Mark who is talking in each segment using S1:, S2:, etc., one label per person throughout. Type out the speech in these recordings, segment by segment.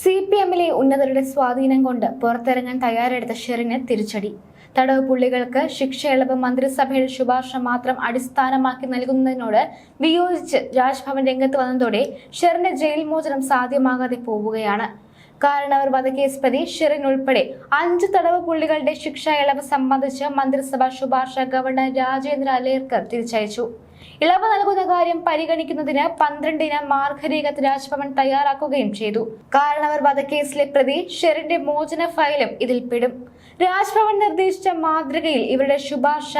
S1: C P എമ്മിലെ ഉന്നതരുടെ സ്വാധീനം കൊണ്ട് പുറത്തിറങ്ങാൻ തയ്യാറെടുത്ത ഷെറിന് തിരിച്ചടി. തടവ് പുള്ളികൾക്ക് ശിക്ഷ ഇളവ് മന്ത്രിസഭയുടെ ശുപാർശ മാത്രം അടിസ്ഥാനമാക്കി നൽകുന്നതിനോട് വിയോജിച്ച് രാജ്ഭവൻ രംഗത്ത് വന്നതോടെ ഷെറിന്റെ ജയിൽ മോചനം സാധ്യമാകാതെ പോവുകയാണ്. കാരണവർ വധക്കേസ് പ്രതി ഷെറിൻ ഉൾപ്പെടെ അഞ്ച് തടവ് പുള്ളികളുടെ ശിക്ഷ ഇളവ് സംബന്ധിച്ച് മന്ത്രിസഭ ശുപാർശ ഗവർണർ രാജേന്ദ്ര അലേർക്കർ തിരിച്ചയച്ചു. ഇളവ് നൽകുന്ന കാര്യം പരിഗണിക്കുന്നതിന് പന്ത്രണ്ടിന് മാർഗരേഖ രാജ്ഭവൻ തയ്യാറാക്കുകയും ചെയ്തു. കാരണവർ വധക്കേസിലെ പ്രതി ഷെറിന്റെ മോചന ഫയലും ഇതിൽ പെടും. രാജ്ഭവൻ നിർദ്ദേശിച്ച മാതൃകയിൽ ഇവരുടെ ശുപാർശ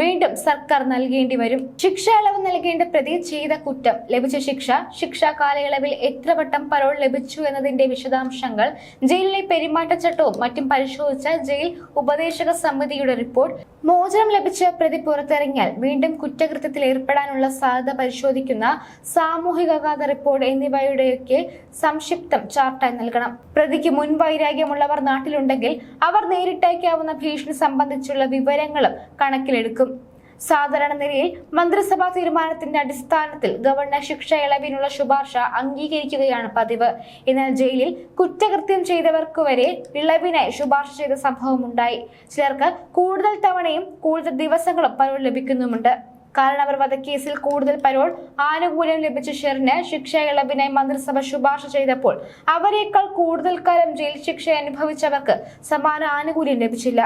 S1: വീണ്ടും സർക്കാർ നൽകേണ്ടി വരും. ശിക്ഷ ഇളവ് നൽകേണ്ട പ്രതി ചെയ്ത കുറ്റം ലഭിച്ച ശിക്ഷ ശിക്ഷാ കാലയളവിൽ എത്ര വട്ടം പരോൾ ലഭിച്ചു എന്നതിന്റെ വിശദാംശങ്ങൾ ജയിലിലെ പെരുമാറ്റച്ചട്ടവും മറ്റും പരിശോധിച്ച ജയിൽ ഉപദേശക സമിതിയുടെ റിപ്പോർട്ട് മോചനം ലഭിച്ച് പ്രതി പുറത്തിറങ്ങിയാൽ വീണ്ടും കുറ്റകൃത്യത്തിൽ ഏർപ്പെടാനുള്ള സാധ്യത പരിശോധിക്കുന്ന സാമൂഹികാഘാത റിപ്പോർട്ട് എന്നിവയുടെയൊക്കെ സംക്ഷിപ്തം ചാർട്ടായി നൽകണം. പ്രതിക്ക് മുൻ വൈരാഗ്യമുള്ളവർ നാട്ടിലുണ്ടെങ്കിൽ അവർ നേരിട്ടയക്കാവുന്ന ഭീഷണി സംബന്ധിച്ചുള്ള വിവരങ്ങളും കണക്കിലെടുക്കും. സാധാരണ നിലയിൽ മന്ത്രിസഭാ തീരുമാനത്തിന്റെ അടിസ്ഥാനത്തിൽ ഗവർണർ ശിക്ഷ ഇളവിനുള്ള ശുപാർശ അംഗീകരിക്കുകയാണ് പതിവ്. എന്നാൽ ജയിലിൽ കുറ്റകൃത്യം ചെയ്തവർക്ക് വരെ ഇളവിനായി ശുപാർശ ചെയ്ത സംഭവമുണ്ടായി. ചിലർക്ക് കൂടുതൽ തവണയും കൂടുതൽ ദിവസങ്ങളും പരോൾ ലഭിക്കുന്നുമുണ്ട്. കാരണം അവർ വധക്കേസിൽ കൂടുതൽ പരോൾ ആനുകൂല്യം ലഭിച്ച ഷെറിന് ശിക്ഷ ഇളവിനായി മന്ത്രിസഭ ശുപാർശ ചെയ്തപ്പോൾ അവരെക്കാൾ കൂടുതൽ കാലം ജയിൽ ശിക്ഷ അനുഭവിച്ചവർക്ക് സമാന ആനുകൂല്യം ലഭിച്ചില്ല.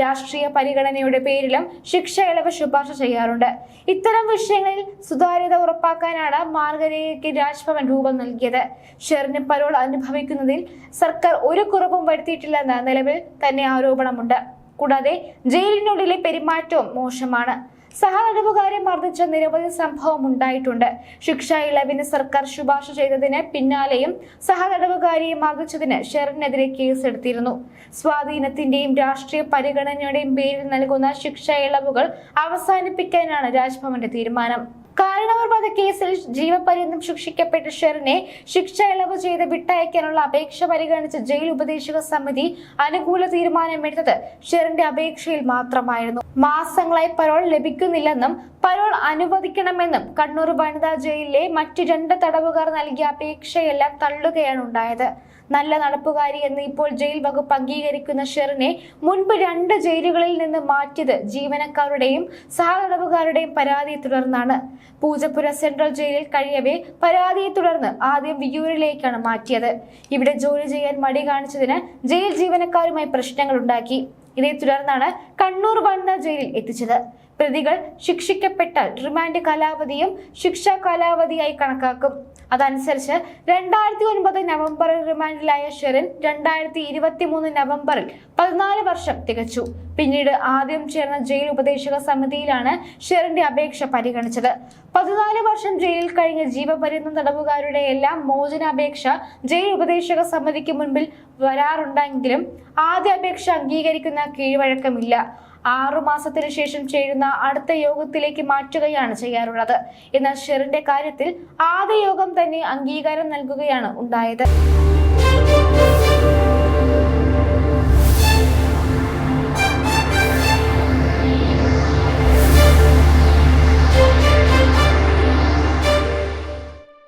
S1: രാഷ്ട്രീയ പരിഗണനയുടെ പേരിലും ശിക്ഷ ഇളവ് ശുപാർശ ചെയ്യാറുണ്ട്. ഇത്തരം വിഷയങ്ങളിൽ സുതാര്യത ഉറപ്പാക്കാനാണ് മാർഗരേഖയ്ക്ക് രാജ്ഭവൻ രൂപം നൽകിയത്. ഷെറിന് പരോൾ അനുഭവിക്കുന്നതിൽ സർക്കാർ ഒരു കുറവും വരുത്തിയിട്ടില്ലെന്ന് നിലവിൽ തന്നെ ആരോപണമുണ്ട്. കൂടാതെ ജയിലിനുള്ളിലെ പെരുമാറ്റവും മോശമാണ്. സഹതടവുകാരെ മർദ്ദിച്ച നിരവധി സംഭവം ഉണ്ടായിട്ടുണ്ട്. ശിക്ഷ ഇളവിന് സർക്കാർ ശുപാർശ ചെയ്തതിന് പിന്നാലെയും സഹതടവുകാരിയെ മർദ്ദിച്ചതിന് ഷെറിനെതിരെ കേസെടുത്തിരുന്നു. സ്വാധീനത്തിന്റെയും രാഷ്ട്രീയ പരിഗണനയുടെയും പേരിൽ നൽകുന്ന ശിക്ഷ ഇളവുകൾ അവസാനിപ്പിക്കാനാണ് രാജ്ഭവന്റെ തീരുമാനം. കാരണവർ കേസിൽ ജീവപര്യന്തം ശിക്ഷിക്കപ്പെട്ട ഷെറിനെ ശിക്ഷ ഇളവ് ചെയ്ത് വിട്ടയക്കാനുള്ള അപേക്ഷ പരിഗണിച്ച ജയിൽ ഉപദേശക സമിതി അനുകൂല തീരുമാനമെടുത്തത് ഷെറിന്റെ അപേക്ഷയിൽ മാത്രമായിരുന്നു. മാസങ്ങളായി പരോൾ ലഭിക്കുന്നില്ലെന്നും പരോൾ അനുവദിക്കണമെന്നും കണ്ണൂർ വനിതാ ജയിലിലെ മറ്റു രണ്ട് തടവുകാർ നൽകിയ അപേക്ഷയെല്ലാം തള്ളുകയാണ് ഉണ്ടായത്. നല്ല നടപ്പുകാരി എന്ന് ഇപ്പോൾ ജയിൽ വകുപ്പ് അംഗീകരിക്കുന്ന ഷെറിനെ മുൻപ് രണ്ട് ജയിലുകളിൽ നിന്ന് മാറ്റിയത് ജീവനക്കാരുടെയും സഹതടവുകാരുടെയും പരാതിയെ തുടർന്നാണ്. പൂജപ്പുര സെൻട്രൽ ജയിലിൽ കഴിയവേ പരാതിയെ തുടർന്ന് ആദ്യം വിയൂരിലേക്കാണ് മാറ്റിയത്. ഇവിടെ ജോലി ചെയ്യാൻ മടി കാണിച്ചതിന് ജയിൽ ജീവനക്കാരുമായി പ്രശ്നങ്ങൾ ഉണ്ടാക്കി ഇതേ തുടർന്നാണ് കണ്ണൂർ വനിതാ ജയിലിൽ എത്തിച്ചത്. പ്രതികൾ ശിക്ഷിക്കപ്പെട്ടാൽ റിമാൻഡ് കാലാവധിയും ശിക്ഷാ കാലാവധിയായി കണക്കാക്കും. അതനുസരിച്ച് രണ്ടായിരത്തി ഒൻപത് നവംബറിൽ റിമാൻഡിലായ ഷെറിൻ രണ്ടായിരത്തി ഇരുപത്തി മൂന്ന് നവംബറിൽ പതിനാല് വർഷം തികച്ചു. പിന്നീട് ആദ്യം ചേർന്ന ജയിൽ ഉപദേശക സമിതിയിലാണ് ഷെറിന്റെ അപേക്ഷ പരിഗണിച്ചത്. പതിനാല് വർഷം ജയിലിൽ കഴിഞ്ഞ ജീവപര്യന്തം തടവുകാരുടെ എല്ലാം മോചനാപേക്ഷ ജയിൽ ഉപദേശക സമിതിക്ക് മുൻപിൽ വരാറുണ്ടെങ്കിലും ആദ്യ അപേക്ഷ അംഗീകരിക്കുന്ന കീഴ്വഴക്കമില്ല. ആറു മാസത്തിനു ശേഷം ചേരുന്ന അടുത്ത യോഗത്തിലേക്ക് മാറ്റുകയാണ് ചെയ്യാറുള്ളത്. എന്നാൽ ഷെറിന്റെ കാര്യത്തിൽ ആദ്യ യോഗം തന്നെ അംഗീകാരം നൽകുകയാണ് ഉണ്ടായത്.